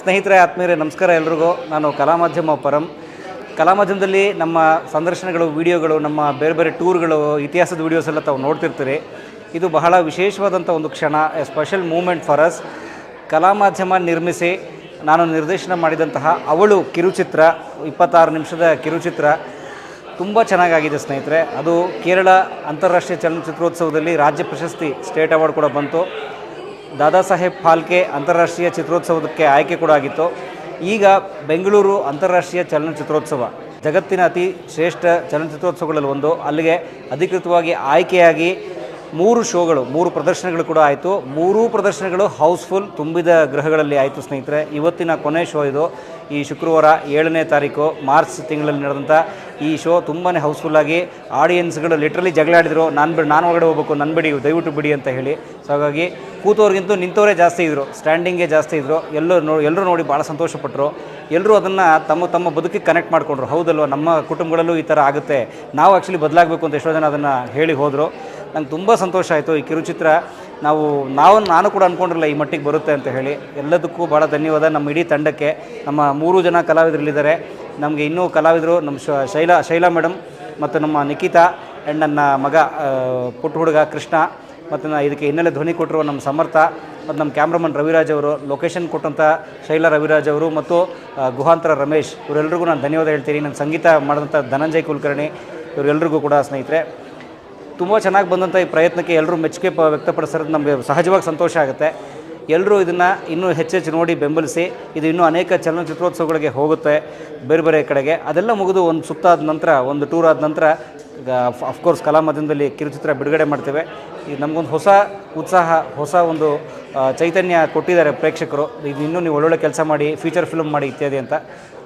ಸ್ನೇಹಿತರೆ, ಆತ್ಮೀಯರೇ, ನಮಸ್ಕಾರ ಎಲ್ರಿಗೂ. ನಾನು ಕಲಾಮಾಧ್ಯಮ ಪರಂ. ಕಲಾಮಾಧ್ಯಮದಲ್ಲಿ ನಮ್ಮ ಸಂದರ್ಶನಗಳು, ವಿಡಿಯೋಗಳು, ನಮ್ಮ ಬೇರೆ ಬೇರೆ ಟೂರ್ಗಳು, ಇತಿಹಾಸದ ವಿಡಿಯೋಸ್ ಎಲ್ಲ ತಾವು ನೋಡ್ತಿರ್ತೀರಿ. ಇದು ಬಹಳ ವಿಶೇಷವಾದಂಥ ಒಂದು ಕ್ಷಣ, a special moment for us. Kalamadhyama ನಿರ್ಮಿಸಿ ನಾನು ನಿರ್ದೇಶನ ಮಾಡಿದಂತಹ ಅವಳು ಕಿರುಚಿತ್ರ, ಇಪ್ಪತ್ತಾರು ನಿಮಿಷದ ಕಿರುಚಿತ್ರ, ತುಂಬ ಚೆನ್ನಾಗಾಗಿದೆ ಸ್ನೇಹಿತರೆ. ಅದು ಕೇರಳ ಅಂತಾರಾಷ್ಟ್ರೀಯ ಚಲನಚಿತ್ರೋತ್ಸವದಲ್ಲಿ ರಾಜ್ಯ ಪ್ರಶಸ್ತಿ ಸ್ಟೇಟ್ ಅವಾರ್ಡ್ ಕೂಡ ಬಂತು. ದಾದಾ ಸಾಹೇಬ್ ಫಾಲ್ಕೆ ಅಂತಾರಾಷ್ಟ್ರೀಯ ಚಿತ್ರೋತ್ಸವಕ್ಕೆ ಆಯ್ಕೆ ಕೂಡ ಆಗಿತ್ತು. ಈಗ ಬೆಂಗಳೂರು ಅಂತಾರಾಷ್ಟ್ರೀಯ ಚಲನಚಿತ್ರೋತ್ಸವ. ಜಗತ್ತಿನ ಅತಿ ಶ್ರೇಷ್ಠ ಚಲನಚಿತ್ರೋತ್ಸವಗಳಲ್ಲಿ ಒಂದು. ಅಲ್ಲಿಗೆ ಅಧಿಕೃತವಾಗಿ ಆಯ್ಕೆಯಾಗಿ ಮೂರು ಶೋಗಳು, ಮೂರು ಪ್ರದರ್ಶನಗಳು ಕೂಡ ಆಯಿತು. ಮೂರೂ ಪ್ರದರ್ಶನಗಳು ಹೌಸ್ಫುಲ್, ತುಂಬಿದ ಗೃಹಗಳಲ್ಲಿ ಆಯಿತು ಸ್ನೇಹಿತರೆ. ಇವತ್ತಿನ ಕೊನೆ ಶೋ ಇದು. ಈ ಶುಕ್ರವಾರ ಏಳನೇ ತಾರೀಕು, ಮಾರ್ಚ್ ತಿಂಗಳಲ್ಲಿ ನಡೆದಂಥ ಈ ಶೋ ತುಂಬಾ ಹೌಸ್ಫುಲ್ಲಾಗಿ ಆಡಿಯನ್ಸ್ಗಳು ಲಿಟ್ರಲಿ ಜಗಳ ಆಡಿದ್ರು. ನಾನು ಬಿಡಿ ನಾನು ಒಳಗಡೆ ಹೋಗ್ಬೇಕು ನನ್ನ ಬಿಡಿ, ದಯವಿಟ್ಟು ಬಿಡಿ ಅಂತ ಹೇಳಿ. ಸೊ ಹಾಗಾಗಿ ಕೂತವ್ರಿಗಿಂತೂ ನಿಂತವರೇ ಜಾಸ್ತಿ ಇದ್ದರು ಸ್ಟ್ಯಾಂಡಿಂಗೇ ಜಾಸ್ತಿ ಇದ್ದರು ಎಲ್ಲರೂ ನೋ ಎಲ್ಲರೂ ನೋಡಿ ಭಾಳ ಸಂತೋಷಪಟ್ಟರು ಎಲ್ಲರೂ ಅದನ್ನು ತಮ್ಮ ತಮ್ಮ ಬದುಕಿಗೆ ಕನೆಕ್ಟ್ ಮಾಡಿಕೊಂಡ್ರು. ಹೌದಲ್ವ? ನಮ್ಮ ಕುಟುಂಬಗಳಲ್ಲೂ ಈ ಥರ ಆಗುತ್ತೆ. ನಾವು ಆ್ಯಕ್ಚುಲಿ ಬದಲಾಗಬೇಕು ಅಂತ ಎಷ್ಟೋ ಜನ ಅದನ್ನು ಹೇಳಿ ಹೋದರು. ನಂಗೆ ತುಂಬ ಸಂತೋಷ ಆಯಿತು. ಈ ಕಿರುಚಿತ್ರ ನಾವು ನಾವು ನಾನು ಕೂಡ ಅಂದ್ಕೊಂಡಿರಲ್ಲ ಈ ಮಟ್ಟಿಗೆ ಬರುತ್ತೆ ಅಂತ ಹೇಳಿ. ಎಲ್ಲದಕ್ಕೂ ಭಾಳ ಧನ್ಯವಾದ. ನಮ್ಮ ಇಡೀ ತಂಡಕ್ಕೆ, ನಮ್ಮ ಮೂರು ಜನ ಕಲಾವಿದರಲ್ಲಿದ್ದಾರೆ. ನಮಗೆ ಇನ್ನೂ ಕಲಾವಿದರು ನಮ್ಮ ಶೈಲಾ ಶೈಲಾ ಮೇಡಮ್ ಮತ್ತು ನಮ್ಮ ನಿಖಿತಾ ಆ್ಯಂಡ್ ನನ್ನ ಮಗ ಪುಟ್ಟ ಹುಡುಗ ಕೃಷ್ಣ ಮತ್ತು ನಾ, ಇದಕ್ಕೆ ಹಿನ್ನೆಲೆ ಧ್ವನಿ ಕೊಟ್ಟಿರುವ ನಮ್ಮ ಸಮರ್ಥ ಮತ್ತು ನಮ್ಮ ಕ್ಯಾಮ್ರಾಮನ್ ರವಿರಾಜ್ ಅವರು, ಲೊಕೇಶನ್ ಕೊಟ್ಟಂಥ ಶೈಲಾ ರವಿರಾಜ್ ಅವರು ಮತ್ತು ಗುಹಾಂತರ ರಮೇಶ್ ಇವರೆಲ್ಲರಿಗೂ ನಾನು ಧನ್ಯವಾದ ಹೇಳ್ತೀನಿ. ನನ್ನ ಸಂಗೀತ ಮಾಡಿದಂಥ ಧನಂಜಯ್ ಕುಲಕರ್ಣಿ ಇವರೆಲ್ಲರಿಗೂ ಕೂಡ ಸ್ನೇಹಿತರೆ. ತುಂಬ ಚೆನ್ನಾಗಿ ಬಂದಂಥ ಈ ಪ್ರಯತ್ನಕ್ಕೆ ಎಲ್ಲರೂ ಮೆಚ್ಚುಗೆ ಪ ವ್ಯಕ್ತಪಡಿಸಿರೋದು ನಮಗೆ ಸಹಜವಾಗಿ ಸಂತೋಷ ಆಗುತ್ತೆ. ಎಲ್ಲರೂ ಇದನ್ನು ಇನ್ನೂ ಹೆಚ್ಚೆಚ್ಚು ನೋಡಿ ಬೆಂಬಲಿಸಿ, ಇದು ಇನ್ನೂ ಅನೇಕ ಚಲನಚಿತ್ರೋತ್ಸವಗಳಿಗೆ ಹೋಗುತ್ತೆ ಬೇರೆ ಬೇರೆ ಕಡೆಗೆ. ಅದೆಲ್ಲ ಮುಗಿದು ಒಂದು ಸುತ್ತಾದ ನಂತರ, ಒಂದು ಟೂರ್ ಆದ ನಂತರ ಅಫ್ಕೋರ್ಸ್ ಕಲಾ ಮಾಧ್ಯಮದಲ್ಲಿ ಕಿರುಚಿತ್ರ ಬಿಡುಗಡೆ ಮಾಡ್ತೇವೆ. ಇದು ನಮಗೊಂದು ಹೊಸ ಉತ್ಸಾಹ, ಹೊಸ ಒಂದು ಚೈತನ್ಯ ಕೊಟ್ಟಿದ್ದಾರೆ ಪ್ರೇಕ್ಷಕರು. ಇದು ಇನ್ನೂ ನೀವು ಒಳ್ಳೊಳ್ಳೆ ಕೆಲಸ ಮಾಡಿ ಫೀಚರ್ ಫಿಲ್ಮ್ ಮಾಡಿ ಇತ್ಯಾದಿ ಅಂತ.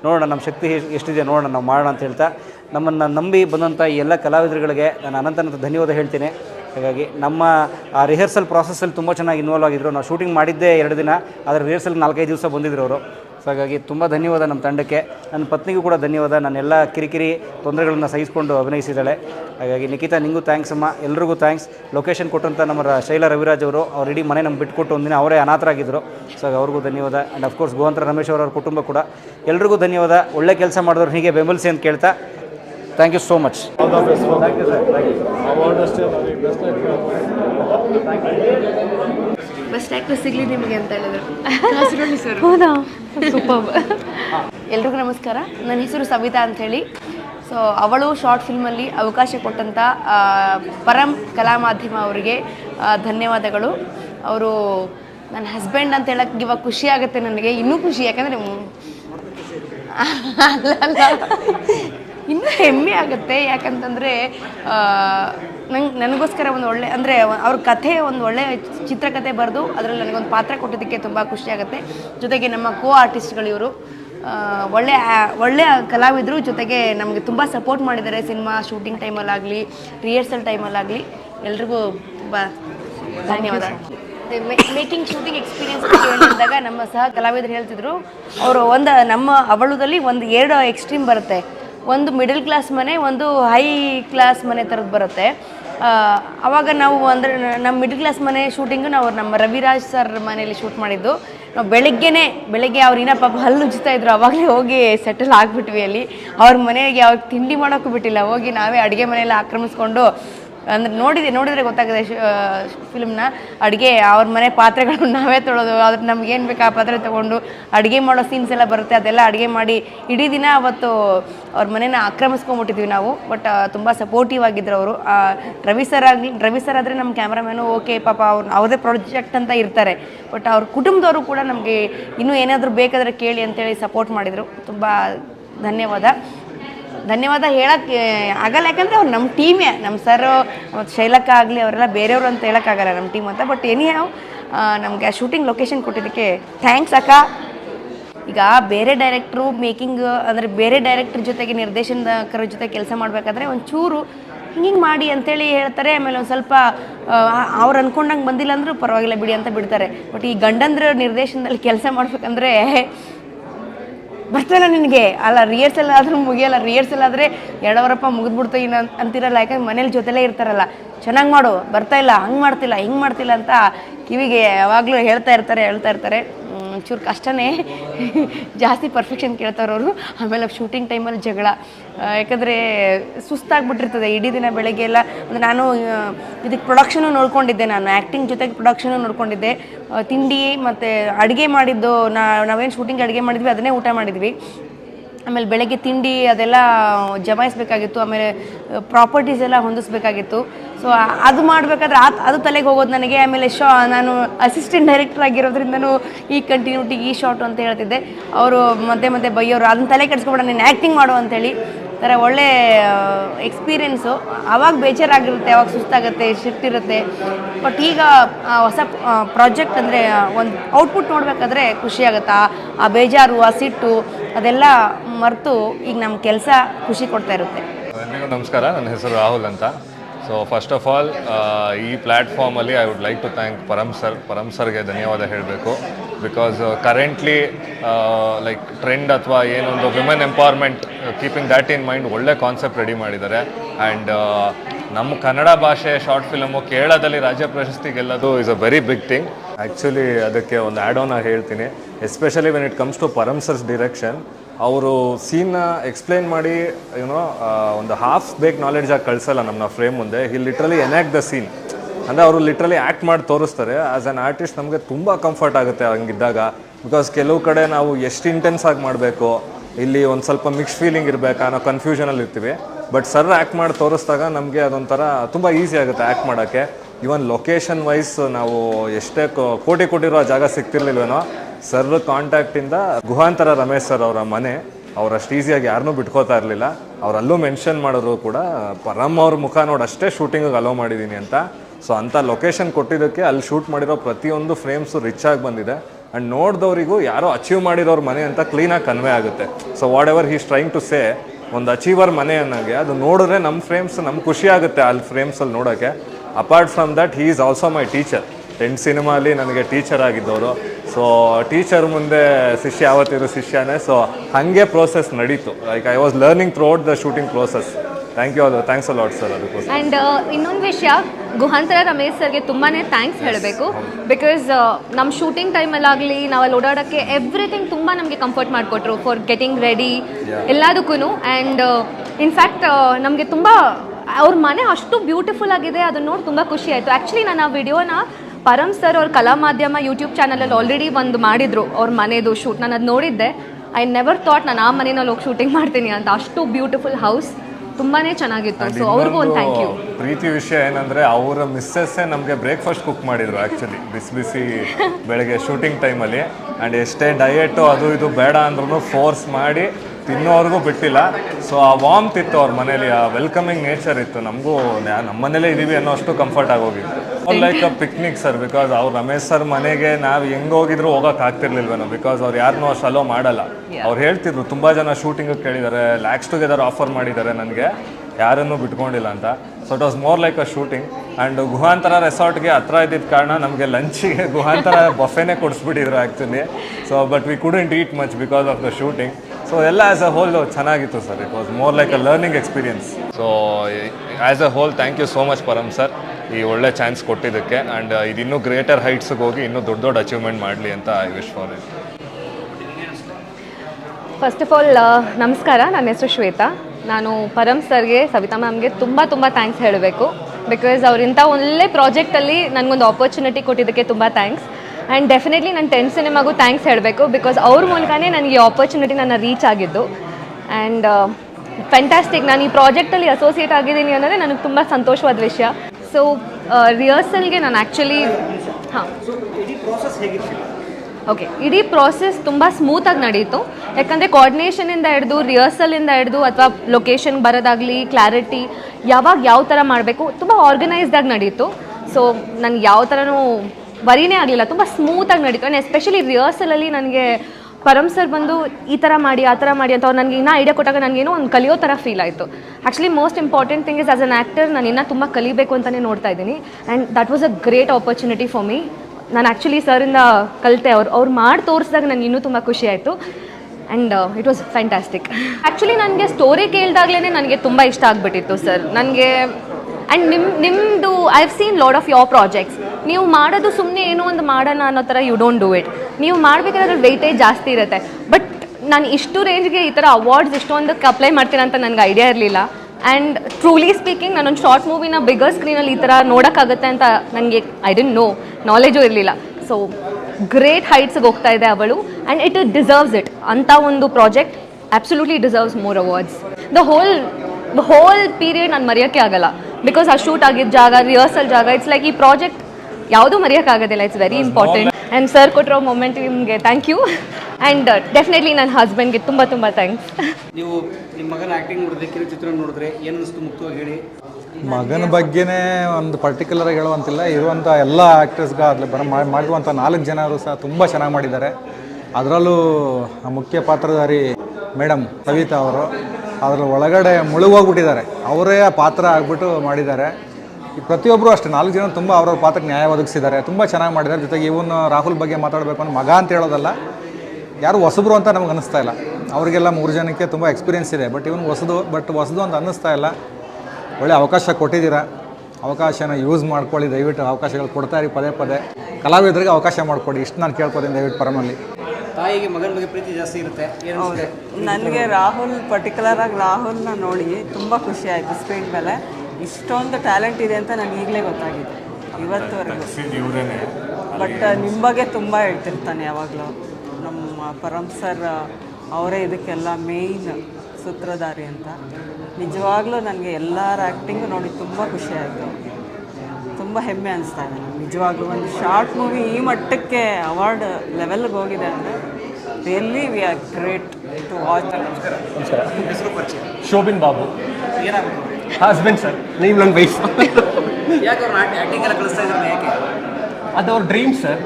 ನೋಡೋಣ, ನಮ್ಮ ಶಕ್ತಿ ಎಷ್ಟ್- ಎಷ್ಟಿದೆ ನೋಡೋಣ, ನಾವು ಮಾಡೋಣ ಅಂತ ಹೇಳ್ತಾ. ನಮ್ಮನ್ನು ನಂಬಿ ಬಂದಂಥ ಎಲ್ಲ ಕಲಾವಿದರುಗಳಿಗೆ ನಾನು ಅನಂತ ಅನಂತ ಧನ್ಯವಾದ ಹೇಳ್ತೀನಿ. ಹಾಗಾಗಿ ನಮ್ಮ, ಆ ರಿಹರ್ಸಲ್ ಪ್ರಾಸೆಸ್ಸಲ್ಲಿ ತುಂಬ ಚೆನ್ನಾಗಿ ಇನ್ವಾಲ್ವ್ ಆಗಿದ್ದರು ನಾವು ಶೂಟಿಂಗ್ ಮಾಡಿದ್ದೇ ಎರಡು ದಿನ, ಆದರೆ ರಿಹರ್ಸಲ್ ನಾಲ್ಕೈದು ದಿವಸ ಬಂದಿದ್ರು ಅವರು. ಸೊ ಹಾಗಾಗಿ ತುಂಬ ಧನ್ಯವಾದ ನಮ್ಮ ತಂಡಕ್ಕೆ. ನನ್ನ ಪತ್ನಿಗೂ ಕೂಡ ಧನ್ಯವಾದ. ನನ್ನೆಲ್ಲ ಕಿರಿಕಿರಿ ತೊಂದರೆಗಳನ್ನು ಸಹಿಸಿಕೊಂಡು ಅಭಿನಯಿಸಿದ್ದಾಳೆ. ಹಾಗಾಗಿ ನಿಖಿತಾ, ನಿಂಗೂ ಥ್ಯಾಂಕ್ಸ್ ಅಮ್ಮ. ಎಲ್ರಿಗೂ ಥ್ಯಾಂಕ್ಸ್ ಲೊಕೇಶನ್ ಕೊಟ್ಟಂಥ ನಮ್ಮ ಶೈಲಾ ರವಿರಾಜ್ ಅವರು, ಅವ್ರ ಇಡೀ ಮನೆ ನಮ್ಗೆ ಬಿಟ್ಕೊಟ್ಟು ಒಂದಿನ ಅವರೇ ಅನಾಥರಾಗಿದ್ದರು ಸೊ ಅವ್ರಿಗೂ ಧನ್ಯವಾದ. ಆ್ಯಂಡ್ ಅಫ್ಕೋರ್ಸ್ ಗೋವಂತರ ರಮೇಶ್ ಅವರ ಕುಟುಂಬ ಕೂಡ. ಎಲ್ರಿಗೂ ಧನ್ಯವಾದ. ಒಳ್ಳೆ ಕೆಲಸ ಮಾಡಿದವ್ರು ಹೀಗೆ ಬೆಂಬಲಿಸಿ ಅಂತ ಕೇಳ್ತಾ. Thank you so much all the best thank you sir award ಅಷ್ಟೇ ನನಗೆ ಬೆಸ್ಟ್ ಬೆಸ್ಟ್ ಆ್ಯಕ್ಟರ್ ಸಿಗಲಿ ನಿಮಗೆ ಅಂತ ಹೇಳಿದ್ರು. ಹೌದಾ? ಸೂಪರ್ ಎಲ್ರಿಗೂ ನಮಸ್ಕಾರ. ನನ್ನ ಹೆಸರು ಸವಿತಾ ಅಂಥೇಳಿ ಸೊ ಅವಳು ಶಾರ್ಟ್ ಫಿಲ್ಮಲ್ಲಿ ಅವಕಾಶ ಕೊಟ್ಟಂಥ ಪರಂ ಕಲಾ ಮಾಧ್ಯಮ ಅವರಿಗೆ ಧನ್ಯವಾದಗಳು. ಅವರು ನನ್ನ ಹಸ್ಬೆಂಡ್ ಅಂತ ಹೇಳಕ್ಕೆ ಇವಾಗ ಖುಷಿ ಆಗುತ್ತೆ ನನಗೆ. ಇನ್ನೂ ಖುಷಿ ಯಾಕಂದರೆ ಅಲ್ಲ ಅಲ್ಲ ಇನ್ನೂ ಹೆಮ್ಮೆ ಆಗುತ್ತೆ. ಯಾಕಂತಂದರೆ ನಂಗೆ, ನನಗೋಸ್ಕರ ಒಂದು ಒಳ್ಳೆ, ಅಂದರೆ ಅವ್ರ ಕಥೆ, ಒಂದು ಒಳ್ಳೆ ಚಿತ್ರಕಥೆ ಬರೆದು ಅದರಲ್ಲಿ ನನಗೊಂದು ಪಾತ್ರ ಕೊಟ್ಟಿದ್ದಕ್ಕೆ ತುಂಬ ಖುಷಿಯಾಗುತ್ತೆ ಜೊತೆಗೆ ನಮ್ಮ ಕೋ ಆರ್ಟಿಸ್ಟ್ಗಳು ಇವರು ಒಳ್ಳೆ, ಆ- ಒಳ್ಳೆ ಕಲಾವಿದರು ಜೊತೆಗೆ ನಮಗೆ ತುಂಬ ಸಪೋರ್ಟ್ ಮಾಡಿದ್ದಾರೆ. ಸಿನಿಮಾ ಶೂಟಿಂಗ್ ಟೈಮಲ್ಲಾಗಲಿ ರಿಹರ್ಸಲ್ ಟೈಮಲ್ಲಾಗಲಿ ಎಲ್ರಿಗೂ ತುಂಬ ಧನ್ಯವಾದ. ಮೇಕಿಂಗ್ ಶೂಟಿಂಗ್ ಎಕ್ಸ್ಪೀರಿಯನ್ಸ್ ಹೇಳಿದಾಗ ನಮ್ಮ ಸಹ ಕಲಾವಿದರು ಹೇಳ್ತಿದ್ರು. ಅವರು ಒಂದು, ನಮ್ಮ ಅವಳದಲ್ಲಿ ಒಂದು ಎರಡು ಎಕ್ಸ್ಟ್ರೀಮ್ ಬರುತ್ತೆ. ಒಂದು ಮಿಡಲ್ ಕ್ಲಾಸ್ ಮನೆ, ಒಂದು ಹೈ ಕ್ಲಾಸ್ ಮನೆ ಥರದ್ದು ಬರುತ್ತೆ. ಆವಾಗ ನಾವು ಅಂದರೆ ನಮ್ಮ ಮಿಡಲ್ ಕ್ಲಾಸ್ ಮನೆ ಶೂಟಿಂಗು ನಾವು ನಮ್ಮ ರವಿರಾಜ್ ಸರ್ ಮನೆಯಲ್ಲಿ ಶೂಟ್ ಮಾಡಿದ್ದು. ನಾವು ಬೆಳಗ್ಗೆನೇ, ಬೆಳಗ್ಗೆ ಅವ್ರು ಇನ್ನ ಪಾಪ ಹಲ್ಲು ಉಜ್ತಾ ಇದ್ರು, ಅವಾಗಲೇ ಹೋಗಿ ಸೆಟಲ್ ಆಗಿಬಿಟ್ವಿ ಅಲ್ಲಿ. ಅವ್ರ ಮನೆಗೆ ಯಾವಾಗ ತಿಂಡಿ ಮಾಡೋಕ್ಕೂ ಬಿಟ್ಟಿಲ್ಲ, ಹೋಗಿ ನಾವೇ ಅಡುಗೆ ಮನೆಯಲ್ಲಿ ಆಕ್ರಮಿಸ್ಕೊಂಡು ಅಂದ್ರೆ ನೋಡಿದೆ, ನೋಡಿದ್ರೆ ಗೊತ್ತಾಗಿದೆ ಫಿಲ್ಮ್ನ. ಅಡುಗೆ ಅವ್ರ ಮನೆ ಪಾತ್ರೆಗಳು ನಾವೇ ತೊಳೆದು ಅದ್ರ ನಮ್ಗೆ ಏನು ಬೇಕು ಆ ಪಾತ್ರೆ ತೊಗೊಂಡು ಅಡುಗೆ ಮಾಡೋ ಸೀನ್ಸ್ ಎಲ್ಲ ಬರುತ್ತೆ, ಅದೆಲ್ಲ ಅಡುಗೆ ಮಾಡಿ ಇಡೀ ದಿನ ಅವತ್ತು ಅವ್ರ ಮನೇನ ಆಕ್ರಮಿಸ್ಕೊಂಡ್ಬಿಟ್ಟಿದ್ವಿ ನಾವು. ಬಟ್ ತುಂಬ ಸಪೋರ್ಟಿವ್ ಆಗಿದ್ರು ಅವರು. ರವಿ ಸರ್ ಆಗಲಿ, ರವಿ ಸರ್ ಆದರೆ ನಮ್ಮ ಕ್ಯಾಮ್ರಾಮ್ಯಾನು ಓಕೆ ಪಾಪ ಅವ್ರು ಅವ್ರದೇ ಪ್ರಾಜೆಕ್ಟ್ ಅಂತ ಇರ್ತಾರೆ. ಬಟ್ ಅವ್ರ ಕುಟುಂಬದವರು ಕೂಡ ನಮಗೆ ಇನ್ನೂ ಏನಾದರೂ ಬೇಕಾದರೆ ಕೇಳಿ ಅಂತೇಳಿ ಸಪೋರ್ಟ್ ಮಾಡಿದರು. ತುಂಬ ಧನ್ಯವಾದ. ಧನ್ಯವಾದ ಹೇಳಕ್ಕೆ ಆಗಲ್ಲ. ಯಾಕಂದ್ರೆ ಅವ್ರು ನಮ್ಮ ಟೀಮೇ ನಮ್ಮ ಸರ್ ಮತ್ತು ಶೈಲಕ್ಕ ಆಗಲಿ, ಅವರೆಲ್ಲ ಬೇರೆಯವರು ಅಂತ ಹೇಳೋಕ್ಕಾಗಲ್ಲ ನಮ್ಮ ಟೀಮ್ ಅಂತ. ಬಟ್ ಎನಿ ಹ್ಯಾವ್ ನಮಗೆ ಆ ಶೂಟಿಂಗ್ ಲೊಕೇಶನ್ ಕೊಟ್ಟಿದ್ದಕ್ಕೆ ಥ್ಯಾಂಕ್ಸ್ ಅಕ್ಕ. ಈಗ ಬೇರೆ ಡೈರೆಕ್ಟ್ರು ಮೇಕಿಂಗ್ ಅಂದರೆ ಬೇರೆ ಡೈರೆಕ್ಟ್ರ್ ಜೊತೆಗೆ, ನಿರ್ದೇಶನಕರ ಜೊತೆ ಕೆಲಸ ಮಾಡಬೇಕಾದ್ರೆ ಒಂಚೂರು ಹಿಂಗೆ ಮಾಡಿ ಅಂತೇಳಿ ಹೇಳ್ತಾರೆ. ಆಮೇಲೆ ಒಂದು ಸ್ವಲ್ಪ ಅವ್ರು ಅನ್ಕೊಂಡಂಗೆ ಬಂದಿಲ್ಲ ಅಂದರೂ ಪರವಾಗಿಲ್ಲ ಬಿಡಿ ಅಂತ ಬಿಡ್ತಾರೆ. ಬಟ್ ಈ ಗಂಡಂದ್ರ ನಿರ್ದೇಶನದಲ್ಲಿ ಕೆಲಸ ಮಾಡ್ಬೇಕಂದ್ರೆ ಬರ್ತಾನೆ ನಿನಗೆ. ಅಲ್ಲ ರಿಹರ್ಸಲ್ ಆದರೂ ಮುಗಿಯಲ್ಲ ರಿಹರ್ಸಲ್ ಆದರೆ ಎರಡವರಪ್ಪ ಮುಗಿದ್ಬಿಡ್ತು ಇನ್ನು ಅಂತ- ಅಂತಿರಲ್ಲ, ಯಾಕಂದ್ರೆ ಮನೇಲಿ ಜೊತೆಲೇ ಇರ್ತಾರಲ್ಲ. ಚೆನ್ನಾಗಿ ಮಾಡು, ಬರ್ತಾ ಇಲ್ಲ, ಹಂಗೆ ಮಾಡ್ತಿಲ್ಲ, ಹಿಂಗೆ ಮಾಡ್ತಿಲ್ಲ ಅಂತ ಕಿವಿಗೆ ಯಾವಾಗಲೂ ಹೇಳ್ತಾ ಇರ್ತಾರೆ ಹೇಳ್ತಾ ಇರ್ತಾರೆ. ಒಂಚೂರು ಕಷ್ಟನೇ ಜಾಸ್ತಿ ಪರ್ಫೆಕ್ಷನ್ ಕೇಳ್ತಾರೆ ಅವರು ಆಮೇಲೆ ಶೂಟಿಂಗ್ ಟೈಮಲ್ಲಿ ಜಗಳ. ಯಾಕಂದರೆ ಸುಸ್ತಾಗ್ಬಿಟ್ಟಿರ್ತದೆ ಇಡೀ ದಿನ ಬೆಳಗ್ಗೆ ಎಲ್ಲ. ಅಂದರೆ ನಾನು ಇದಕ್ಕೆ ಪ್ರೊಡಕ್ಷನು ನೋಡ್ಕೊಂಡಿದ್ದೆ ನಾನು. ಆ್ಯಕ್ಟಿಂಗ್ ಜೊತೆಗೆ ಪ್ರೊಡಕ್ಷನು ನೋಡ್ಕೊಂಡಿದ್ದೆ. ತಿಂಡಿ ಮತ್ತು ಅಡುಗೆ ಮಾಡಿದ್ದು, ನಾ, ನಾವೇನು ಶೂಟಿಂಗ್ ಅಡುಗೆ ಮಾಡಿದ್ವಿ, ಅದನ್ನೇ ಊಟ ಮಾಡಿದ್ವಿ. ಆಮೇಲೆ ಬೆಳಗ್ಗೆ ತಿಂಡಿ ಅದೆಲ್ಲ ಜಮಾಯಿಸ್ಬೇಕಾಗಿತ್ತು. ಆಮೇಲೆ ಪ್ರಾಪರ್ಟೀಸ್ ಎಲ್ಲ ಹೊಂದಿಸ್ಬೇಕಾಗಿತ್ತು. ಸೊ ಅದು ಮಾಡಬೇಕಾದ್ರೆ ಆ ಅದು ತಲೆಗೆ ಹೋಗೋದು ನನಗೆ. ಆಮೇಲೆ ಶಾ, ನಾನು ಅಸಿಸ್ಟೆಂಟ್ ಡೈರೆಕ್ಟರ್ ಆಗಿರೋದ್ರಿಂದನೂ ಈ ಕಂಟಿನ್ಯೂಟಿ ಈ ಶಾರ್ಟು ಅಂತ ಹೇಳ್ತಿದ್ದೆ. ಅವರು ಮಧ್ಯೆ ಮಧ್ಯೆ ಬೈಯೋರು, ಅದನ್ನ ತಲೆ ಕೆಡಿಸ್ಕೊಬೇಡ, ನೀನು ಆ್ಯಕ್ಟಿಂಗ್ ಮಾಡು ಅಂತೇಳಿ. ಥರ ಒಳ್ಳೆ ಎಕ್ಸ್ಪೀರಿಯೆನ್ಸು ಆವಾಗ ಬೇಜಾರಾಗಿರುತ್ತೆ, ಅವಾಗ ಸುಸ್ತಾಗುತ್ತೆ ಶಿಫ್ಟ್ ಇರುತ್ತೆ. ಬಟ್ ಈಗ ಹೊಸ ಪ್ರಾಜೆಕ್ಟ್ ಅಂದರೆ ಒಂದು ಔಟ್ಪುಟ್ ನೋಡಬೇಕಾದ್ರೆ ಖುಷಿ ಆಗುತ್ತೆ? ಆ- ಬೇಜಾರು, ಆ ಸಿಟ್ಟು, ಅದೆಲ್ಲ ಮರೆತು ಈಗ ನಮ್ಮ ಕೆಲಸ ಖುಷಿ ಕೊಡ್ತಾ ಇರುತ್ತೆ. ನಮಸ್ಕಾರ. ನನ್ನ ಹೆಸರು ರಾಹುಲ್ ಅಂತ. ಸೊ ಫಸ್ಟ್ ಆಫ್ ಆಲ್ ಈ ಪ್ಲ್ಯಾಟ್ಫಾರ್ಮಲ್ಲಿ I would like to thank Param sir Param ಸರ್ಗೆ ಧನ್ಯವಾದ ಹೇಳಬೇಕು. ಬಿಕಾಸ್ ಕರೆಂಟ್ಲಿ ಲೈಕ್ ಟ್ರೆಂಡ್ ಅಥವಾ ಏನೊಂದು women empowerment keeping that in mind ಒಳ್ಳೆ ಕಾನ್ಸೆಪ್ಟ್ ರೆಡಿ ಮಾಡಿದ್ದಾರೆ. ಆ್ಯಂಡ್ ನಮ್ಮ ಕನ್ನಡ ಭಾಷೆ ಶಾರ್ಟ್ ಫಿಲಮು ಕೇರಳದಲ್ಲಿ ರಾಜ್ಯ ಪ್ರಶಸ್ತಿ ಗೆಲ್ಲೋದು is a very big thing actually ಅದಕ್ಕೆ ಒಂದು ಆ್ಯಡ್ ಆನ್ ಹೇಳ್ತೀನಿ. Especially when it comes to Param sir's direction ಅವರು ಸೀನ್ನ ಎಕ್ಸ್ಪ್ಲೇನ್ ಮಾಡಿ ಏನೋ ಒಂದು ಹಾಫ್ ಬೇಕ್ ನಾಲೆಡ್ಜ್ ಆಗಿ ಕಳಿಸಲ್ಲ ನಮ್ಮನ್ನ ಫ್ರೇಮ್ ಮುಂದೆ. ಇಲ್ಲಿ ಲಿಟ್ರಲಿ ಎನ್ಯಾಕ್ಟ್ ದ ಸೀನ್ ಅಂದರೆ ಅವರು ಲಿಟ್ರಲಿ ಆ್ಯಕ್ಟ್ ಮಾಡಿ ತೋರಿಸ್ತಾರೆ. ಆ್ಯಸ್ ಅನ್ ಆರ್ಟಿಸ್ಟ್ ನಮಗೆ ತುಂಬ ಕಂಫರ್ಟ್ ಆಗುತ್ತೆ ಹಂಗಿದ್ದಾಗ. ಬಿಕಾಸ್ ಕೆಲವು ಕಡೆ ನಾವು ಎಷ್ಟು ಇಂಟೆನ್ಸ್ ಆಗಿ ಮಾಡಬೇಕು, ಇಲ್ಲಿ ಒಂದು ಸ್ವಲ್ಪ ಮಿಕ್ಸ್ ಫೀಲಿಂಗ್ ಇರಬೇಕು ಅನ್ನೋ ಕನ್ಫ್ಯೂಷನಲ್ಲಿ ಇರ್ತೀವಿ. ಬಟ್ ಸರ್ ಆ್ಯಕ್ಟ್ ಮಾಡಿ ತೋರಿಸಿದಾಗ ನಮಗೆ ಅದೊಂಥರ ತುಂಬ ಈಸಿ ಆಗುತ್ತೆ ಆ್ಯಕ್ಟ್ ಮಾಡೋಕ್ಕೆ. ಇವನ್ ಲೊಕೇಶನ್ ವೈಸ್ ನಾವು ಎಷ್ಟೇ ಕೋಟಿ ಕೊಟ್ಟಿರೋ ಜಾಗ ಸಿಗ್ತಿರ್ಲಿಲ್ವೇನೋ ಸರ್ ಕಾಂಟ್ಯಾಕ್ಟಿಂದ ಗುಹಾಂತರ ರಮೇಶ್ ಸರ್ ಅವರ ಮನೆ ಅವ್ರು ಅಷ್ಟು ಈಸಿಯಾಗಿ ಯಾರನ್ನೂ ಬಿಟ್ಕೋತಾ ಇರಲಿಲ್ಲ. ಅವರಲ್ಲೂ ಮೆನ್ಷನ್ ಮಾಡಿದ್ರು ಕೂಡ ಪರಮ್ ಅವ್ರ ಮುಖ ನೋಡಿ ಅಷ್ಟೇ ಶೂಟಿಂಗಿಗೆ ಅಲೋ ಮಾಡಿದ್ದೀನಿ ಅಂತ. ಸೊ ಅಂಥ ಲೊಕೇಶನ್ ಕೊಟ್ಟಿದ್ದಕ್ಕೆ ಅಲ್ಲಿ ಶೂಟ್ ಮಾಡಿರೋ ಪ್ರತಿಯೊಂದು ಫ್ರೇಮ್ಸು ರಿಚ್ ಆಗಿ ಬಂದಿದೆ. ಆ್ಯಂಡ್ ನೋಡಿದವರಿಗೂ ಯಾರೋ ಅಚೀವ್ ಮಾಡಿರೋರ ಮನೆ ಅಂತ ಕ್ಲೀನಾಗಿ ಕನ್ವೆ ಆಗುತ್ತೆ. So whatever he's trying to say ಒಂದು ಅಚೀವರ್ ಮನೆ ಅನ್ನೋಗೆ, ಅದು ನೋಡಿದ್ರೆ ನಮ್ಮ ಫ್ರೇಮ್ಸ್ ನಮ್ಗೆ ಖುಷಿ ಆಗುತ್ತೆ ಅಲ್ಲಿ ಫ್ರೇಮ್ಸಲ್ಲಿ ನೋಡೋಕ್ಕೆ apart from that he is also my teacher tent ಸಿನಿಮಾಲಿ ನನಗೆ ಟೀಚರ್ ಆಗಿದ್ದವರು. ಸೊ ಟೀಚರ್ ಮುಂದೆ ಶಿಷ್ಯ ಯಾವತ್ತಿರೋ ಶಿಷ್ಯನೇ. ಸೊ ಹಾಗೆ ಪ್ರೋಸೆಸ್ ನಡೀತು. Like I was learning throughout the shooting process thank you ಅದು ಥ್ಯಾಂಕ್ಸ್ ಅ ಲಾಟ್ ಸರ್ ಅದಕ್ಕೋಸ್ಕರ ಆ್ಯಂಡ್ ಇನ್ನೊಂದು ವಿಷಯ ಗುಹಾಂತರ ರಮೇಶ್ ಸರ್ಗೆ ತುಂಬಾ ಥ್ಯಾಂಕ್ಸ್ ಹೇಳಬೇಕು. ಬಿಕಾಸ್ ನಮ್ಮ ಶೂಟಿಂಗ್ ಟೈಮಲ್ಲಾಗಲಿ ನಾವಲ್ಲಿ ಓಡಾಡೋಕ್ಕೆ ಎವ್ರಿಥಿಂಗ್ ತುಂಬ ನಮಗೆ ಕಂಫರ್ಟ್ ಮಾಡಿಕೊಟ್ರು. ಫಾರ್ ಗೆಟಿಂಗ್ ರೆಡಿ ಎಲ್ಲದಕ್ಕೂ ಆ್ಯಂಡ್ ಇನ್ಫ್ಯಾಕ್ಟ್ ನಮಗೆ ತುಂಬ ಅವ್ರ ಮನೆ ಅಷ್ಟು ಬ್ಯೂಟಿಫುಲ್ ಆಗಿದೆ. ಅದನ್ನ ನೋಡಿ ತುಂಬ ಖುಷಿ ಆಯಿತು. ಆ್ಯಕ್ಚುಲಿ ನಾನು ಆ ವಿಡಿಯೋನ ಪರಮ್ ಸರ್ ಅವ್ರ ಕಲಾ ಮಾಧ್ಯಮ ಯೂಟ್ಯೂಬ್ ಚಾನಲಲ್ಲಿ ಆಲ್ರೆಡಿ ಒಂದು ಮಾಡಿದ್ರು ಅವ್ರ ಮನೆದು ಶೂಟ್ ನಾನು ಅದು ನೋಡಿದ್ದೆ. ಐ ನೆವರ್ ಥಾಟ್ ನಾನು ಆ ಮನೆಯಲ್ಲಿ ಹೋಗಿ ಶೂಟಿಂಗ್ ಮಾಡ್ತೀನಿ ಅಂತ. ಅಷ್ಟು ಬ್ಯೂಟಿಫುಲ್ ಹೌಸ್ ತುಂಬಾನೇ ಚೆನ್ನಾಗಿತ್ತು. ಸೊ ಅವ್ರಿಗೂ ಒಂದು ಥ್ಯಾಂಕ್ ಯು ಪ್ರೀತಿ ವಿಷಯ ಏನಂದ್ರೆ ಅವರ ಮಿಸ್ಸಸ್ಸೇ ನಮಗೆ ಬ್ರೇಕ್ಫಾಸ್ಟ್ ಕುಕ್ ಮಾಡಿದ್ರು ಆ್ಯಕ್ಚುಲಿ ಬಿಸಿ ಬಿಸಿ ಬೆಳಗ್ಗೆ ಶೂಟಿಂಗ್ ಟೈಮಲ್ಲಿ ಆ್ಯಂಡ್ ಎಷ್ಟೇ ಡಯೆಟು ಅದು ಇದು ಬೇಡ ಅಂದ್ರೂ ಫೋರ್ಸ್ ಮಾಡಿ ತಿನ್ನೋವರೆಗೂ ಬಿಟ್ಟಿಲ್ಲ. ಸೊ ಆ ವಾಮ್ತ್ ಇತ್ತು ಅವ್ರ ಮನೇಲಿ ಆ ವೆಲ್ಕಮಿಂಗ್ ನೇಚರ್ ಇತ್ತು. ನಮಗೂ ನಮ್ಮ ಮನೇಲೇ ಇದೀವಿ ಅನ್ನೋ ಅಷ್ಟು ಕಂಫರ್ಟ್ ಆಗೋಗಿತ್ತು like a picnic sir because ಅವ್ರು ರಮೇಶ್ ಸರ್ ಮನೆಗೆ ನಾವು ಹೆಂಗ್ ಹೋಗಿದ್ರು ಹೋಗಕ್ಕೆ ಆಗ್ತಿರ್ಲಿಲ್ವೇನೋ ಬಿಕಾಸ್ ಅವ್ರು ಯಾರನ್ನೂ ಅಷ್ಟು ಅಲೋ ಮಾಡಲ್ಲ. ಅವ್ರು ಹೇಳ್ತಿದ್ರು ತುಂಬಾ ಜನ ಶೂಟಿಂಗ್ ಕೇಳಿದ್ದಾರೆ ಲ್ಯಾಕ್ಸ್ ಟುಗೆದರ್ ಆಫರ್ ಮಾಡಿದ್ದಾರೆ ನನಗೆ ಯಾರನ್ನು ಬಿಟ್ಕೊಂಡಿಲ್ಲ ಅಂತ. So it was more like a shooting and Guhantara ರೆಸಾರ್ಟ್ಗೆ ಹತ್ರ ಇದ್ದಿದ್ದ ಕಾರಣ ನಮಗೆ ಲಂಚಿಗೆ ಗುಹಾಂತರ ಬಫೆನೇ ಕೊಡಿಸ್ಬಿಟ್ಟಿದ್ರು actually so but we couldn't eat much because of the shooting so ಎಲ್ಲ ಆಸ್ ಅ ಹೋಲ್ ಚೆನ್ನಾಗಿತ್ತು sir it was more like a learning experience so as a whole thank you so much Param sir ಈ ಒಳ್ಳೆ chance ಕೊಟ್ಟಿದ್ದಕ್ಕೆ. And ಇದು ಇನ್ನೂ greater ಹೈಟ್ಸ್ಗೆ ಹೋಗಿ ಇನ್ನೂ ದೊಡ್ಡ ದೊಡ್ಡ ಅಚೀವ್ಮೆಂಟ್ ಮಾಡಲಿ ಅಂತ I wish for it first of all ನಮಸ್ಕಾರ. ನನ್ನ ಹೆಸರು ಶ್ವೇತಾ. ನಾನು ಪರಮ್ ಸರ್ಗೆ ಸವಿತಾ ಮ್ಯಾಮ್ಗೆ ತುಂಬ ತುಂಬ ಥ್ಯಾಂಕ್ಸ್ ಹೇಳಬೇಕು. ಬಿಕಾಸ್ ಅವ್ರಿಂಥ ಒಳ್ಳೆ ಪ್ರಾಜೆಕ್ಟಲ್ಲಿ ನನಗೊಂದು ಆಪರ್ಚುನಿಟಿ ಕೊಟ್ಟಿದ್ದಕ್ಕೆ ತುಂಬ ಥ್ಯಾಂಕ್ಸ್ ಆ್ಯಂಡ್ ಡೆಫಿನೆಟ್ಲಿ ನಾನು ಟೆನ್ ಸಿನಿಮಾಗೂ ಥ್ಯಾಂಕ್ಸ್ ಹೇಳಬೇಕು ಬಿಕಾಸ್ ಅವ್ರ ಮೂಲಕನೇ ನನಗೆ ಈ ಆಪರ್ಚುನಿಟಿ ನನ್ನ ರೀಚ್ ಆಗಿದ್ದು. ಆ್ಯಂಡ್ ಫ್ಯಾಂಟಾಸ್ಟಿಕ್ ನಾನು ಈ ಪ್ರಾಜೆಕ್ಟಲ್ಲಿ ಅಸೋಸಿಯೇಟ್ ಆಗಿದ್ದೀನಿ ಅನ್ನೋದೇ ನನಗೆ ತುಂಬ ಸಂತೋಷವಾದ ವಿಷಯ. ಸೊ ರಿಹರ್ಸಲ್ಗೆ ನಾನು ಆ್ಯಕ್ಚುಲಿ ಹಾಂ. ಓಕೆ ಇಡೀ ಪ್ರಾಸೆಸ್ ತುಂಬ ಸ್ಮೂತಾಗಿ ನಡೆಯಿತು ಯಾಕಂದರೆ ಕೋಆರ್ಡಿನೇಷನಿಂದ ಹಿಡಿದು ರಿಹರ್ಸಲಿಂದ ಹಿಡಿದು ಅಥವಾ ಲೊಕೇಶನ್ ಬರೋದಾಗಲಿ ಕ್ಲಾರಿಟಿ ಯಾವಾಗ ಯಾವ ಥರ ಮಾಡಬೇಕು ತುಂಬ ಆರ್ಗನೈಸ್ಡಾಗಿ ನಡೆಯಿತು ಸೊ ನನಗೆ ಯಾವ ಥರನೂ ವರಿನೇ ಆಗಲಿಲ್ಲ, ತುಂಬ ಸ್ಮೂತಾಗಿ ನಡೀತು. ಆ್ಯಂಡ್ ಎಸ್ಪೆಷಲಿ ರಿಹರ್ಸಲಲ್ಲಿ ನನಗೆ ಪರಮ್ ಸರ್ ಬಂದು ಈ ಥರ ಮಾಡಿ, ಆ ಥರ ಮಾಡಿ ಅಂತ ಅವ್ರು ನನಗೆ ಇನ್ನೂ ಐಡಿಯಾ ಕೊಟ್ಟಾಗ ನನಗೇನೋ ಒಂದು ಕಲಿಯೋ ಥರ ಫೀಲ್ ಆಯಿತು. Actually most important thing is as an actor ನಾನು ಇನ್ನೂ ತುಂಬ ಕಲಿಬೇಕು ಅಂತಲೇ ನೋಡ್ತಾ ಇದ್ದೀನಿ. And that was a great opportunity for me ನಾನು ಆ್ಯಕ್ಚುಲಿ ಸರಿಂದ ಕಲಿತೆ, ಅವ್ರು ಅವ್ರು ಮಾಡಿ ತೋರಿಸಿದಾಗ ನನಗೆ ಇನ್ನೂ ತುಂಬ ಖುಷಿ ಆಯಿತು. And it was fantastic actually ನನಗೆ ಸ್ಟೋರಿ ಕೇಳಿದಾಗಲೇ ನನಗೆ ತುಂಬ ಇಷ್ಟ ಆಗಿಬಿಟ್ಟಿತ್ತು ಸರ್ ನನಗೆ ಆ್ಯಂಡ್ ನಿಮ್ಮ ನಿಮ್ಮದು I have seen lot of your projects ನೀವು ಮಾಡೋದು ಸುಮ್ಮನೆ ಏನೋ ಒಂದು ಮಾಡೋಣ ಅನ್ನೋ ಥರ ಯು ಡೋಂಟ್ ಡೂ ಇಟ್ ನೀವು ಮಾಡಬೇಕಾದ್ರೆ ಅದ್ರ ವೆಯ್ಟೇಜ್ ಜಾಸ್ತಿ ಇರುತ್ತೆ. ಬಟ್ ನಾನು ಇಷ್ಟು ರೇಂಜ್ಗೆ ಈ ಥರ ಅವಾರ್ಡ್ಸ್ ಇಷ್ಟೊಂದಕ್ಕೆ ಅಪ್ಲೈ ಮಾಡ್ತೀನಿ ಅಂತ ನನಗೆ ಐಡಿಯಾ ಇರಲಿಲ್ಲ. ಆ್ಯಂಡ್ ಟ್ರೂಲಿ ಸ್ಪೀಕಿಂಗ್ ನಾನೊಂದು ಶಾರ್ಟ್ ಮೂವಿನ ಬಿಗ್ಗರ್ ಸ್ಕ್ರೀನಲ್ಲಿ ಈ ಥರ ನೋಡೋಕ್ಕಾಗುತ್ತೆ ಅಂತ ನನಗೆ ಐ ಡೆಂಟ್ ನೋ ನಾಲೆಜು ಇರಲಿಲ್ಲ. ಸೊ ಗ್ರೇಟ್ ಹೈಟ್ಸ್ಗೆ ಹೋಗ್ತಾ ಇದೆ ಅವಳು. ಆ್ಯಂಡ್ ಇಟ್ ಡಿಸರ್ವ್ಸ್ ಇಟ್ ಅಂಥ ಒಂದು project absolutely deserves more awards the whole the whole period ನಾನು ಮರೆಯೋಕ್ಕೆ ಆಗಲ್ಲ. ಬಿಕಾಸ್ ಆ ಶೂಟ್ ಆಗಿದ್ದ ಜಾಗ ರಿಹರ್ಸಲ್ ಜಾಗ ಇಟ್ಸ್ ಲೈಕ್ ಈ ಪ್ರಾಜೆಕ್ಟ್ ಯಾವುದೂ ಮರೆಯೋಕ್ಕಾಗೋದಿಲ್ಲ. It's very important and sir ಕೊಟ್ಟಿರೋ ಮೊಮೆಂಟ್ ನಿಮಗೆ ಥ್ಯಾಂಕ್ ಯು ಆ್ಯಂಡ್ ಡೆಫಿನೆಟ್ಲಿ ನನ್ನ ಹಸ್ಬೆಂಡ್ಗೆ ತುಂಬ ತುಂಬ ಥ್ಯಾಂಕ್ಸ್ ನೀವು ನಿಮ್ಮ ಮಗನ ಆ್ಯಕ್ಟಿಂಗ್ ನೋಡಿದ್ರೆ ಕಿರುಚಿತ್ರ ನೋಡಿದ್ರೆ ಏನು ಅನಿಸ್ತು ಮುಕ್ತವಾಗಿ ಹೇಳಿ? ಮಗನ ಬಗ್ಗೆನೇ ಒಂದು ಪರ್ಟಿಕ್ಯುಲರ್ ಆಗಿ ಹೇಳುವಂತಿಲ್ಲ. ಇರುವಂಥ ಎಲ್ಲ ಆ್ಯಕ್ಟರ್ಸ್ಗೆ ಅದ್ರ ಬರ ಮಾಡಿ- ಮಾಡಿರುವಂಥ ನಾಲ್ಕು ಜನರು ಸಹ ತುಂಬ ಚೆನ್ನಾಗಿ ಮಾಡಿದ್ದಾರೆ. ಅದರಲ್ಲೂ ಮುಖ್ಯ ಪಾತ್ರಧಾರಿ ಮೇಡಮ್ ಸವಿತಾ ಅವರು. ಅದರ ಒಳಗಡೆ ಮುಳುಗೋಗ್ಬಿಟ್ಟಿದ್ದಾರೆ. ಅವರೇ ಪಾತ್ರ ಆಗ್ಬಿಟ್ಟು ಮಾಡಿದ್ದಾರೆ. ಪ್ರತಿಯೊಬ್ಬರು ಅಷ್ಟೇ, ನಾಲ್ಕು ಜನ ತುಂಬ ಅವ್ರವ್ರ ಪಾತ್ರಕ್ಕೆ ನ್ಯಾಯ ಒದಗಿಸಿದ್ದಾರೆ. ತುಂಬ ಚೆನ್ನಾಗಿ ಮಾಡಿದ್ದಾರೆ. ಜೊತೆಗೆ ಇವನು ರಾಹುಲ್ ಬಗ್ಗೆ ಮಾತಾಡಬೇಕು ಅಂದ್ರೆ ಮಗ ಅಂತ ಹೇಳೋದಲ್ಲ, ಯಾರು ಹೊಸಬ್ರು ಅಂತ ನಮ್ಗೆ ಅನ್ನಿಸ್ತಾ ಇಲ್ಲ. ಅವರಿಗೆಲ್ಲ ಮೂರು ಜನಕ್ಕೆ ತುಂಬ ಎಕ್ಸ್ಪೀರಿಯನ್ಸ್ ಇದೆ. ಬಟ್ ಇವನು ಹೊಸದು ಬಟ್ ಹೊಸದು ಅಂತ ಅನ್ನಿಸ್ತಾ ಇಲ್ಲ. ಒಳ್ಳೆ ಅವಕಾಶ ಕೊಟ್ಟಿದ್ದೀರಾ? ಅವಕಾಶನ ಯೂಸ್ ಮಾಡ್ಕೊಳ್ಳಿ ದಯವಿಟ್ಟು. ಅವಕಾಶಗಳು ಕೊಡ್ತಾ ಇರಿ ಪದೇ ಪದೇ. ಕಲಾವಿದರಿಗೆ ಅವಕಾಶ ಮಾಡಿಕೊಡಿ. ಇಷ್ಟು ನಾನು ಕೇಳ್ಕೊತೀನಿ ದಯವಿಟ್ಟು ಪರಮಲ್ಲಿ. ತಾಯಿಗೆ ಮಗನ ಬಗ್ಗೆ ಪ್ರೀತಿ ಜಾಸ್ತಿ ಇರುತ್ತೆ. ಏನು ನನಗೆ ರಾಹುಲ್ ಪರ್ಟಿಕ್ಯುಲರ್ ಆಗಿ ರಾಹುಲ್ನ ನೋಡಿ ತುಂಬ ಖುಷಿ ಆಯಿತು ಸ್ಪೀಡ್ ಮೇಲೆ. ಇಷ್ಟೊಂದು ಟ್ಯಾಲೆಂಟ್ ಇದೆ ಅಂತ ನನಗೆ ಈಗಲೇ ಗೊತ್ತಾಗಿದೆ. ಇವತ್ತುವರೆಗೂ. ಬಟ್ ನಿಮ್ಮ ಬಗ್ಗೆ ತುಂಬ ಹೇಳ್ತಿರ್ತಾನೆ ಯಾವಾಗಲೂ. ನಮ್ಮ ಪರಮ್ ಸರ್ ಅವರೇ ಇದಕ್ಕೆಲ್ಲ ಮೇಯ್ನ್ ಸೂತ್ರಧಾರಿ ಅಂತ. ನಿಜವಾಗ್ಲೂ ನನಗೆ ಎಲ್ಲರ ಆ್ಯಕ್ಟಿಂಗು ನೋಡಿ ತುಂಬ ಖುಷಿ ಆಯಿತು. ತುಂಬ ಹೆಮ್ಮೆ ಅನಿಸ್ತಾ ಇದೆ ನನಗೆ ನಿಜವಾಗ್ಲೂ ಒಂದು ಶಾರ್ಟ್ ಮೂವಿ ಈ ಮಟ್ಟಕ್ಕೆ ಅವಾರ್ಡ್ ಲೆವೆಲ್ಗೆ ಹೋಗಿದೆ ಅಂದರೆ really we are great to watch ಹೆಸರು ಪರಿಚಯ. ಶೋಭಿನ್ ಬಾಬು. ಹಸ್ಬೆಂಡ್ ಸರ್ ನೀವು ನನ್ನ ವೈಫ್ ಯಾಕೆ ಅವ್ರು ಆ್ಯಕ್ಟಿಂಗ್ ಎಲ್ಲ ಕಳಿಸ್ತಾ ಇದ್ದಾರೆ ಯಾಕೆ? ಅದು ಅವ್ರ ಡ್ರೀಮ್ ಸರ್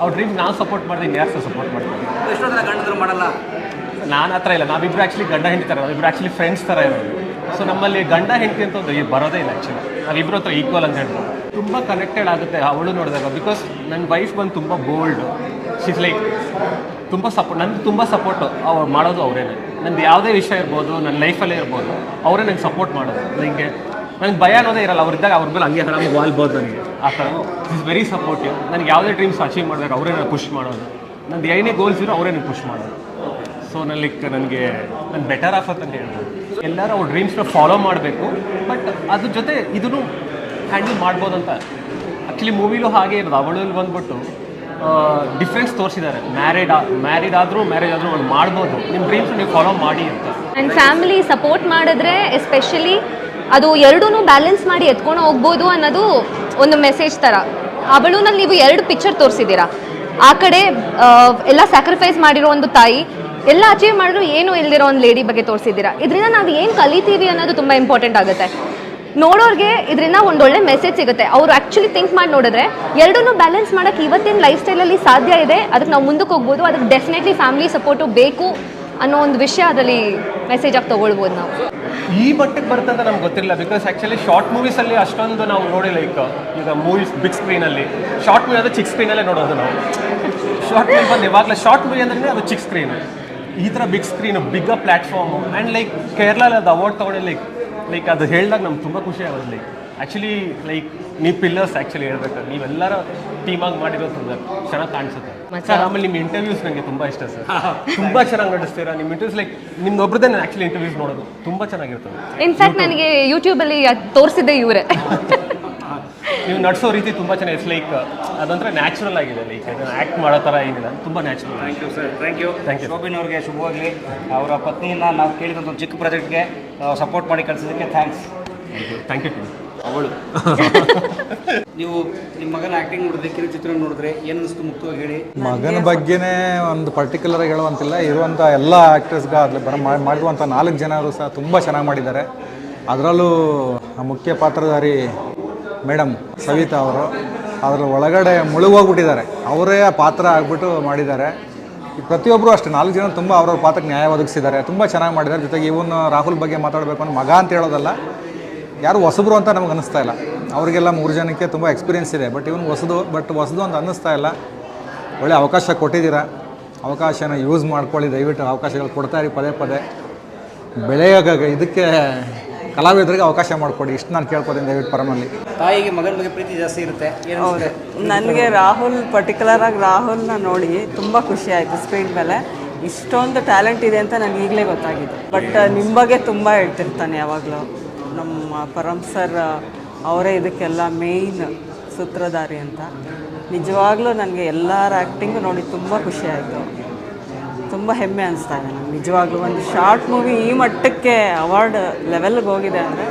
ಅವ್ರ ಡ್ರೀಮ್ ನಾನು ಸಪೋರ್ಟ್ ಮಾಡ್ತೀನಿ ಯಾರು ಸರ್ ಸಪೋರ್ಟ್ ಮಾಡ್ತೀನಿ ಎಷ್ಟೋ ಜನ ಗಂಡದ್ರು ಮಾಡಲ್ಲ? ನಾನು ಹತ್ರ ಥರ ಇಲ್ಲ. ನಾವಿಬ್ರು ಆ್ಯಕ್ಚುಲಿ ಗಂಡ ಹೆಂಡತಿ ಥರ ನಾವಿಬ್ರು ಆ್ಯಕ್ಚುಲಿ ಫ್ರೆಂಡ್ಸ್ ಥರ ಇರೋದು. ಸೊ ನಮ್ಮಲ್ಲಿ ಗಂಡ ಹೆಂಡತಿ ಅಂತ ಒಂದು ಬರೋದೇ ಇಲ್ಲ ಆ್ಯಕ್ಚುಲಿ ನಾವಿಬ್ರು ಹತ್ರ ಈಕ್ವಲ್ ಅಂತ ಹೇಳಿದ್ರು ತುಂಬ ಕನೆಕ್ಟೆಡ್ ಆಗುತ್ತೆ ಅವಳು ನೋಡಿದಾಗ. ಬಿಕಾಸ್ ನನ್ನ ವೈಫ್ ಬಂದು ತುಂಬ ಬೋಲ್ಡ್ ಶಿಸ್ ಲೈಕ್ ತುಂಬ ಸಪೋರ್ಟ್ ನನಗೆ ತುಂಬ ಸಪೋರ್ಟು ಅವ್ರು ಮಾಡೋದು ಅವರೇನೆ. ನಂದು ಯಾವುದೇ ವಿಷಯ ಇರ್ಬೋದು, ನನ್ನ ಲೈಫಲ್ಲೇ ಇರ್ಬೋದು, ಅವರೇ ನಂಗೆ ಸಪೋರ್ಟ್ ಮಾಡೋದು. ನನಗೆ ನನಗೆ ಭಯ ಅನ್ನೋದೇ ಇರಲ್ಲ ಅವ್ರಿದ್ದಾಗ ಅವ್ರ ಮೇಲೆ ಹಂಗೆ ಆರಾಮಾಗಿ ವಾಲ್ಬೋದು ನನಗೆ ಆ ಥರ. ಇಸ್ ವೆರಿ ಸಪೋರ್ಟಿವ್ ನನಗೆ ಯಾವುದೇ ಡ್ರೀಮ್ಸ್ ಅಚೀವ್ ಮಾಡಬೇಕು ಅವರೇ ನಾನು ಪುಷ್ ಮಾಡೋದು. ನಂದು ಏನೇ ಗೋಲ್ಸ್ ಇರೋ ಅವರೇ ನನಗೆ ಪುಷ್ ಮಾಡೋದು. ಸೊ ನಲ್ಲಿ ನನಗೆ ನಾನು ಬೆಟರ್ ಆಫ್ ಅಂತ ಹೇಳ್ಬೋದು ಎಲ್ಲರೂ ಅವ್ರ ಡ್ರೀಮ್ಸ್ನ ಫಾಲೋ ಮಾಡಬೇಕು ಬಟ್ ಅದ್ರ ಜೊತೆ ಇದನ್ನು ಹ್ಯಾಂಡಲ್ ಮಾಡ್ಬೋದು ಅಂತ. ಆ್ಯಕ್ಚುಲಿ ಮೂವಿಲೂ ಹಾಗೆ ಇರೋದು. ಅವಳಲ್ಲಿ ಬಂದ್ಬಿಟ್ಟು ಡಿಫ್ರೆನ್ಸ್ ತೋರಿಸಿದ್ದಾರೆ. ಮ್ಯಾರಿಡ್ ಮ್ಯಾರಿಡ್ ಆದರೂ ಮ್ಯಾರೇಜ್ ಆದರೂ ಒಂದು ಮಾಡ್ಬೋದು. ನಿಮ್ಮ ಡ್ರೀಮ್ಸ್ ನೀವು ಫಾಲೋ ಮಾಡಿ ಅಂತ. ಆ್ಯಂಡ್ ಫ್ಯಾಮಿಲಿ ಸಪೋರ್ಟ್ ಮಾಡಿದ್ರೆ ಎಸ್ಪೆಷಲಿ ಅದು ಎರಡೂ ಬ್ಯಾಲೆನ್ಸ್ ಮಾಡಿ ಎತ್ಕೊಂಡು ಹೋಗ್ಬೋದು ಅನ್ನೋದು ಒಂದು ಮೆಸೇಜ್ ಥರ ಅವಳುನಲ್ಲಿ ನೀವು ಎರಡು ಪಿಕ್ಚರ್ ತೋರಿಸಿದ್ದೀರಾ. ಆ ಕಡೆ ಎಲ್ಲ ಸ್ಯಾಕ್ರಿಫೈಸ್ ಮಾಡಿರೋ ಒಂದು ತಾಯಿ, ಎಲ್ಲ ಅಚೀವ್ ಮಾಡಿದ್ರು ಏನು ಇಲ್ದಿರೋ ಒಂದು ಲೇಡಿ ಬಗ್ಗೆ ತೋರಿಸಿದ್ದೀರಾ. ಇದರಿಂದ ನಾವು ಏನು ಕಲಿತೀವಿ ಅನ್ನೋದು ತುಂಬ ಇಂಪಾರ್ಟೆಂಟ್ ಆಗುತ್ತೆ. ನೋಡೋರಿಗೆ ಇದರಿಂದ ಒಳ್ಳೆ ಮೆಸೇಜ್ ಸಿಗುತ್ತೆ. ಅವರು ಆ್ಯಕ್ಚುಲಿ ಥಿಂಕ್ ಮಾಡಿ ನೋಡಿದ್ರೆ ಎರಡನ್ನೂ ಬ್ಯಾಲೆನ್ಸ್ ಮಾಡೋಕ್ಕೆ ಇವತ್ತಿನ ಲೈಫ್ ಸ್ಟೈಲಲ್ಲಿ ಸಾಧ್ಯ ಇದೆ. ಅದಕ್ಕೆ ನಾವು ಮುಂದಕ್ಕೆ ಹೋಗ್ಬೋದು. ಅದಕ್ಕೆ ಡೆಫಿನೆಟ್ಲಿ ಫ್ಯಾಮಿಲಿ ಸಪೋರ್ಟು ಬೇಕು ಅನ್ನೋ ಒಂದು ವಿಷಯ ಅದರಲ್ಲಿ ಮೆಸೇಜ್ ಆಗಿ ತೊಗೊಳ್ಬೋದು ನಾವು. ಈ ಮಟ್ಟಕ್ಕೆ ಬರುತ್ತೆ ಅಂತ ನಮ್ಗೆ ಗೊತ್ತಿಲ್ಲ ಬಿಕಾಸ್ ಆ್ಯಕ್ಚುಲಿ ಶಾರ್ಟ್ ಮೂವೀಸಲ್ಲಿ ಅಷ್ಟೊಂದು ನಾವು ನೋಡಿ ಲೈಕ್ ಈಗ ಮೂವೀಸ್ ಬಿಗ್ ಸ್ಕ್ರೀನಲ್ಲಿ ಶಾರ್ಟ್ ಮೂವಿ ಚಿಕ್ ಚಿಕ್ಕ ಸ್ಕ್ರೀನಲ್ಲೇ ನೋಡೋದು ನಾವು. ಶಾರ್ಟ್ ಮೂವಿ ಬಂದು ಇವಾಗಲೇ ಶಾರ್ಟ್ ಮೂವಿ ಅಂದ್ರೆ ಅದು ಚಿಕ್ ಸ್ಕ್ರೀನು ಈ ಥರ big screen bigger platform and like ಕೇರಳಲ್ಲಿ ಅದು ಅವಾರ್ಡ್ ತೊಗೊಂಡು ಲೈಕ್ ಲೈಕ್ ಅದು ಹೇಳಿದಾಗ ನಮ್ಗೆ ತುಂಬ ಖುಷಿ ಆಗೋದು. ಲೈಕ್ ಆ್ಯಕ್ಚುಲಿ ಲೈಕ್ ನೀವು ಪಿಲ್ಲರ್ಸ್ ಆ್ಯಕ್ಚುಲಿ ಹೇಳ್ಬೇಕು. ನೀವೆಲ್ಲರ ಟೀಮಾಗಿ ಮಾಡಿರೋದು ತುಂಬ ಚೆನ್ನಾಗಿ ಕಾಣಿಸುತ್ತೆ. ಸರ್ ಆಮೇಲೆ ನಿಮ್ಮ ಇಂಟರ್ವ್ಯೂಸ್ ನನಗೆ ತುಂಬ ಇಷ್ಟ ಸರ್ ತುಂಬ ಚೆನ್ನಾಗಿ ನಡೆಸ್ತೀರಾ? ನಿಮ್ಮ ಇಂಟರ್ವ್ಯೂಸ್ ಲೈಕ್ ನಿಮ್ಮ ನಾನು ಆ್ಯಕ್ಚುಲಿ ಇಂಟರ್ವ್ಯೂಸ್ ನೋಡೋದು. ತುಂಬ ಚೆನ್ನಾಗಿರ್ತದೆ ಇನ್ಫ್ಯಾಕ್ಟ್ ನನಗೆ ಯೂಟ್ಯೂಬಲ್ಲಿ ತೋರಿಸಿದ್ದೆ ಇವರೇ. ನೀವು ನಡೆಸೋ ರೀತಿ ತುಂಬ ಚೆನ್ನಾಗಿ ಇಟ್ಸ್ ಲೈಕ್ ಅದಂದ್ರೆ ನ್ಯಾಚುರಲ್ ಆಗಿದೆ ಲೈಕ್ ಅದನ್ನು ಆ್ಯಕ್ಟ್ ಮಾಡೋ ಥರ ಏನಿಲ್ಲ ತುಂಬ natural thank you sir thank you thank you Shobin ಅವ್ರಿಗೆ ಶುಭವಾಗಲಿ. ಅವರ ಪತ್ನಿಯನ್ನ ನಾವು ಕೇಳಿದಂಥ ಒಂದು ಚಿಕ್ಕ ಪ್ರಾಜೆಕ್ಟ್ಗೆ ಸಪೋರ್ಟ್ ಮಾಡಿ ಕಳಿಸಿದ್ದಕ್ಕೆ ಥ್ಯಾಂಕ್ಸ್ ಥ್ಯಾಂಕ್ ಯು ಅವಳು. ನೀವು ನಿಮ್ಮ ಮಗನ ಆಕ್ಟಿಂಗ್ ನೋಡಿದ್ರೆ ಕಿರುಚಿತ್ರ ನೋಡಿದ್ರೆ ಏನು ಅನಿಸ್ತು ಮುಕ್ತವಾಗಿ ಹೇಳಿ? ಮಗನ ಬಗ್ಗೆನೇ ಒಂದು ಪರ್ಟಿಕ್ಯುಲರ್ ಆಗಿ ಹೇಳುವಂತಿಲ್ಲ. ಇರುವಂಥ ಎಲ್ಲ ಆ್ಯಕ್ಟರ್ಸ್ಗೆ ಅಲ್ಲಿ ಬರ ಮಾಡಿ- ಮಾಡಿರುವಂಥ ನಾಲ್ಕು ಜನರು ಸಹ ತುಂಬ ಚೆನ್ನಾಗಿ ಮಾಡಿದ್ದಾರೆ. ಅದರಲ್ಲೂ ಮುಖ್ಯ ಪಾತ್ರಧಾರಿ ಮೇಡಮ್ ಸವಿತಾ ಅವರು ಅದರ ಒಳಗಡೆ ಮುಳುಗೋಗ್ಬಿಟ್ಟಿದ್ದಾರೆ. ಅವರೇ ಪಾತ್ರ ಆಗ್ಬಿಟ್ಟು ಮಾಡಿದ್ದಾರೆ. ಪ್ರತಿಯೊಬ್ಬರು ಅಷ್ಟೇ, ನಾಲ್ಕು ಜನ ತುಂಬ ಅವ್ರವ್ರ ಪಾತ್ರಕ್ಕೆ ನ್ಯಾಯ ಒದಗಿಸಿದ್ದಾರೆ. ತುಂಬ ಚೆನ್ನಾಗಿ ಮಾಡಿದ್ದಾರೆ. ಜೊತೆಗೆ ಇವನು ರಾಹುಲ್ ಬಗ್ಗೆ ಮಾತಾಡಬೇಕು ಅಂದ್ರೆ ಮಗ ಅಂತ ಹೇಳೋದಲ್ಲ, ಯಾರು ಹೊಸಬ್ರು ಅಂತ ನಮ್ಗೆ ಅನ್ನಿಸ್ತಾ ಇಲ್ಲ. ಅವರಿಗೆಲ್ಲ ಮೂರು ಜನಕ್ಕೆ ತುಂಬ ಎಕ್ಸ್ಪೀರಿಯೆನ್ಸ್ ಇದೆ. ಬಟ್ ಇವನು ಹೊಸದು ಬಟ್ ಹೊಸದು ಅಂತ ಅನ್ನಿಸ್ತಾ ಇಲ್ಲ. ಒಳ್ಳೆ ಅವಕಾಶ ಕೊಟ್ಟಿದ್ದೀರಾ? ಅವಕಾಶನ ಯೂಸ್ ಮಾಡ್ಕೊಳ್ಳಿ, ದಯವಿಟ್ಟು ಅವಕಾಶಗಳು ಕೊಡ್ತಾ ಇರಿ ಪದೇ ಪದೇ. ಬೆಳೆಯೋಗ ಇದಕ್ಕೆ ಕಲಾವಿದರಿಗೆ ಅವಕಾಶ ಮಾಡಿಕೊಡಿ. ಇಷ್ಟು ನಾನು ಕೇಳ್ಕೊತೀನಿ ದಯವಿಟ್ಟು ಪರಮಲ್ಲಿ ತಾಯಿಗೆ ಮಗನ ಬಗ್ಗೆ ಪ್ರೀತಿ ಜಾಸ್ತಿ ಇರುತ್ತೆ. ಹೌದು. ನನಗೆ ರಾಹುಲ್ ಪರ್ಟಿಕ್ಯುಲರ್ ಆಗಿ ರಾಹುಲ್ನ ನೋಡಿ ತುಂಬ ಖುಷಿ ಆಯಿತು ಸ್ಕ್ರೀನ್ ಮೇಲೆ. ಇಷ್ಟೊಂದು ಟ್ಯಾಲೆಂಟ್ ಇದೆ ಅಂತ ನನಗೆ ಈಗಲೇ ಗೊತ್ತಾಗಿದೆ. ಬಟ್ ನಿಮ್ಮ ಬಗ್ಗೆ ತುಂಬ ಹೇಳ್ತಿರ್ತಾನೆ ಯಾವಾಗಲೂ. ನಮ್ಮ ಪರಮ್ ಸರ್ ಅವರೇ ಇದಕ್ಕೆಲ್ಲ ಮೇಯ್ನ್ ಸೂತ್ರಧಾರಿ ಅಂತ. ನಿಜವಾಗ್ಲೂ ನನಗೆ ಎಲ್ಲರ ಆ್ಯಕ್ಟಿಂಗು ನೋಡಿ ತುಂಬ ಖುಷಿ ಆಯಿತು. ತುಂಬ ಹೆಮ್ಮೆ ಅನಿಸ್ತಾ ಇದೆ ನಮ್ಗೆ ನಿಜವಾಗ್ಲೂ ಒಂದು ಶಾರ್ಟ್ ಮೂವಿ ಈ ಮಟ್ಟಕ್ಕೆ ಅವಾರ್ಡ್ ಲೆವೆಲ್ಗೆ ಹೋಗಿದೆ ಅಂದರೆ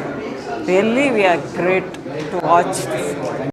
really we are great to watch